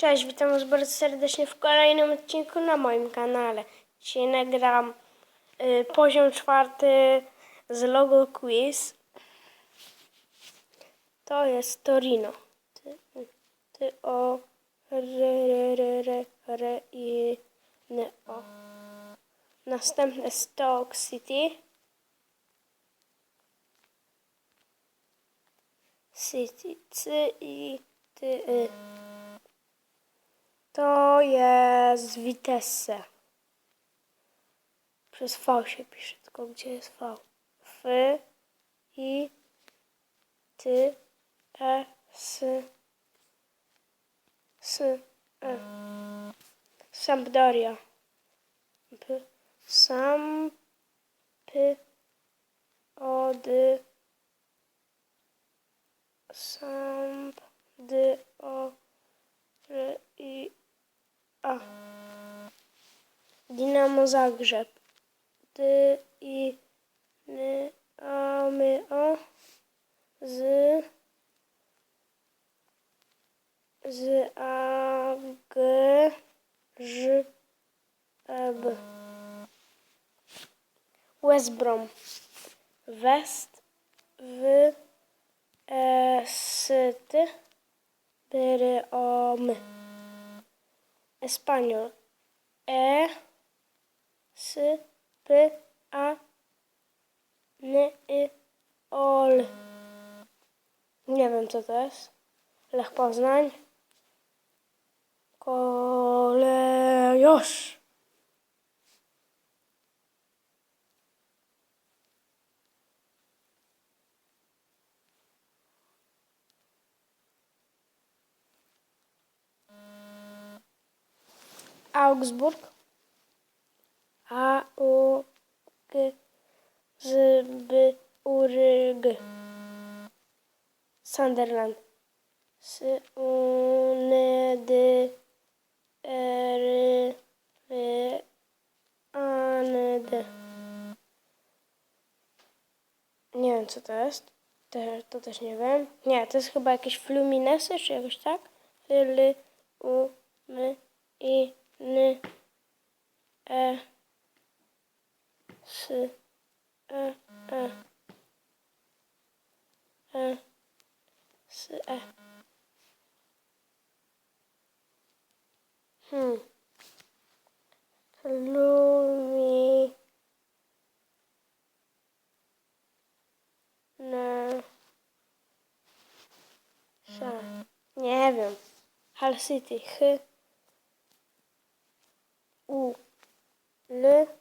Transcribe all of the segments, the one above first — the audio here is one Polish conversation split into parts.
Cześć, witam Was bardzo serdecznie w kolejnym odcinku na moim kanale. Dzisiaj nagram y, poziom czwarty z logo quiz. To jest Torino. Ty, ty o re, re, re, re, re i ny o. Następne Stoke City. City, cy i ty, y. To jest Vitesse. Przez V się pisze, tylko gdzie jest V? F, I, Ty, E, S, S, E. Sampdoria. P, Sam, P, O, D, Samp, D, O, R, I, A. Dinamo Zagrzeb. D, I, N, A, My, O. Z, Z, A, G, Ż, E, B. West Brom. West, W, E, S, T, B, R, O, M. Espanyol. E, S, P, A, N, Y, O, L. Nie wiem co to jest. Lech Poznań. Kolejosz. Augsburg. A, U, G, Z, B, U, R, G. Sunderland. S, U, N, D, R, R, A, N, D. Nie wiem co to jest. Te, to też nie wiem. Nie, to jest chyba jakieś fluminesy czy jakoś tak. L, U, M, I, N, E, S, E, E, E, S, E. Hmm. Lumi. Ne. Sza. Nie wiem. Hull City. Ch. U. L.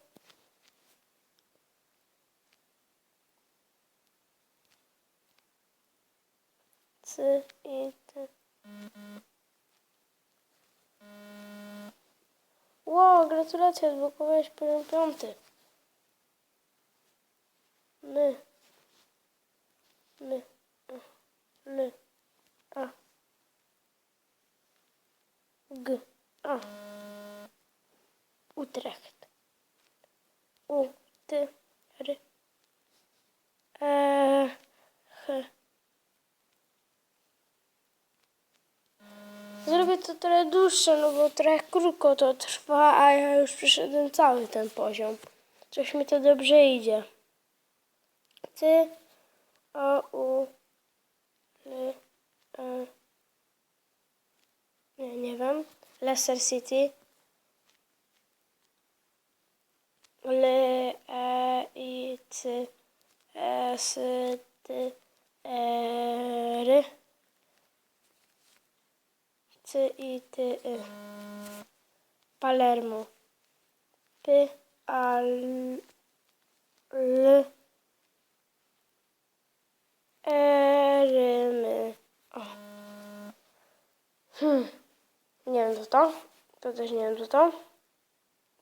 C. I. T. Wow, gratulacje, odblokowałeś poziom piąty. My. My. L. A. G. A. Utrecht. U. T. R. E. H. Zrobię to trochę dłuższe, no bo trochę krótko to trwa, a ja już przeszedłem cały ten poziom. Coś mi to dobrze idzie. Ty, O, U, L, E. Nie, nie wiem. Leicester City. L, E, I, C, E, S, T, E, R. C, I, T, Y. Palermo. P, A, L, L E, R, M. O. Hmm. Nie wiem co to. To też nie wiem co to.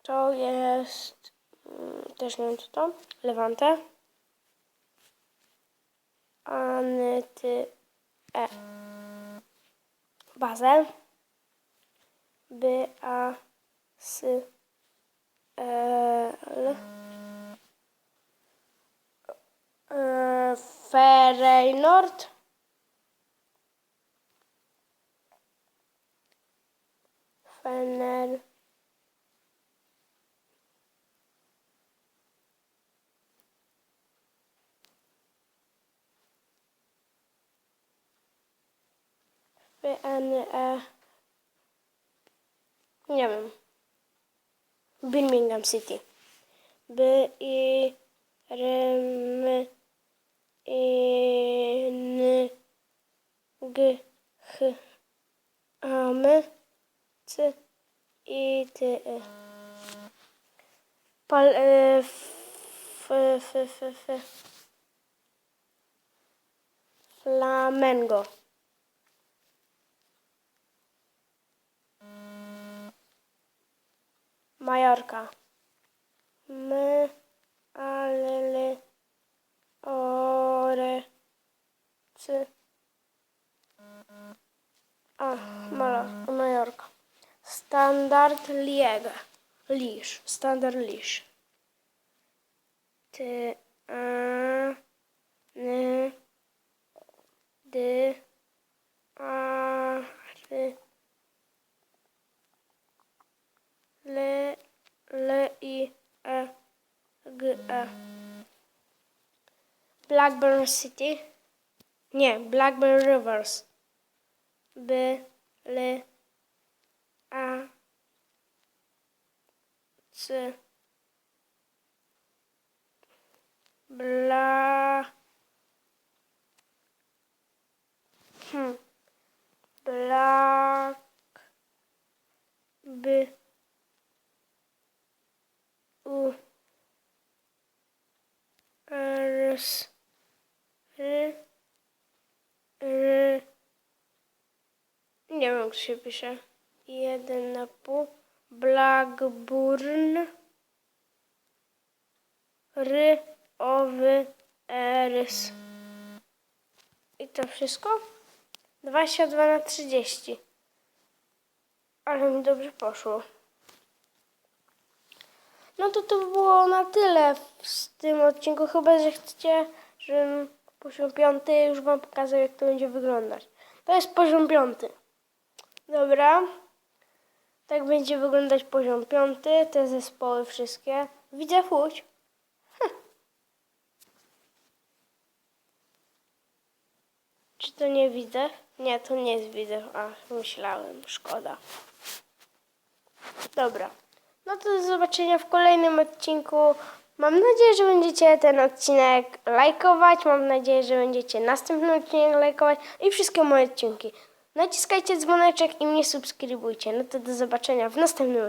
To jest... mm, Też nie wiem co to. Levante. Anety. E. Bazel. B, A, S, E, L. E, Feyenoord. Fener. BNE. Nie wiem. Birmingham City. B I R M I N G H A M C I T E. Pal, e, f, f, f, f. Flamengo. Majorka. My, ale, ore, c. A, Majorka. Standard Liege. Lisz. Standard Lisz. Ty, a, ny, dy, a, ry, le, le, i, e, g, e. Blackburn City. Nie, Blackburn Rivers. B, L, A, C, Bla, hmm, Black, B, U, R, R, R, nie wiem, jak się pisze. Jeden na pół. Blackburn. Ry, owy, erys. I to wszystko? 22 na 30. Ale mi dobrze poszło. No to to by było na tyle z tym odcinku. Chyba, że chcecie, żebym poziom piąty już wam pokazał, jak to będzie wyglądać. To jest poziom piąty. Dobra. Tak będzie wyglądać poziom piąty. Te zespoły wszystkie. Widzę Fuć. Hm. Czy to nie widzę? Nie, to nie jest widzę. A, myślałem. Szkoda. Dobra. No to do zobaczenia w kolejnym odcinku. Mam nadzieję, że będziecie ten odcinek lajkować. Mam nadzieję, że będziecie następny odcinek lajkować i wszystkie moje odcinki. Naciskajcie dzwoneczek i mnie subskrybujcie. No to do zobaczenia w następnym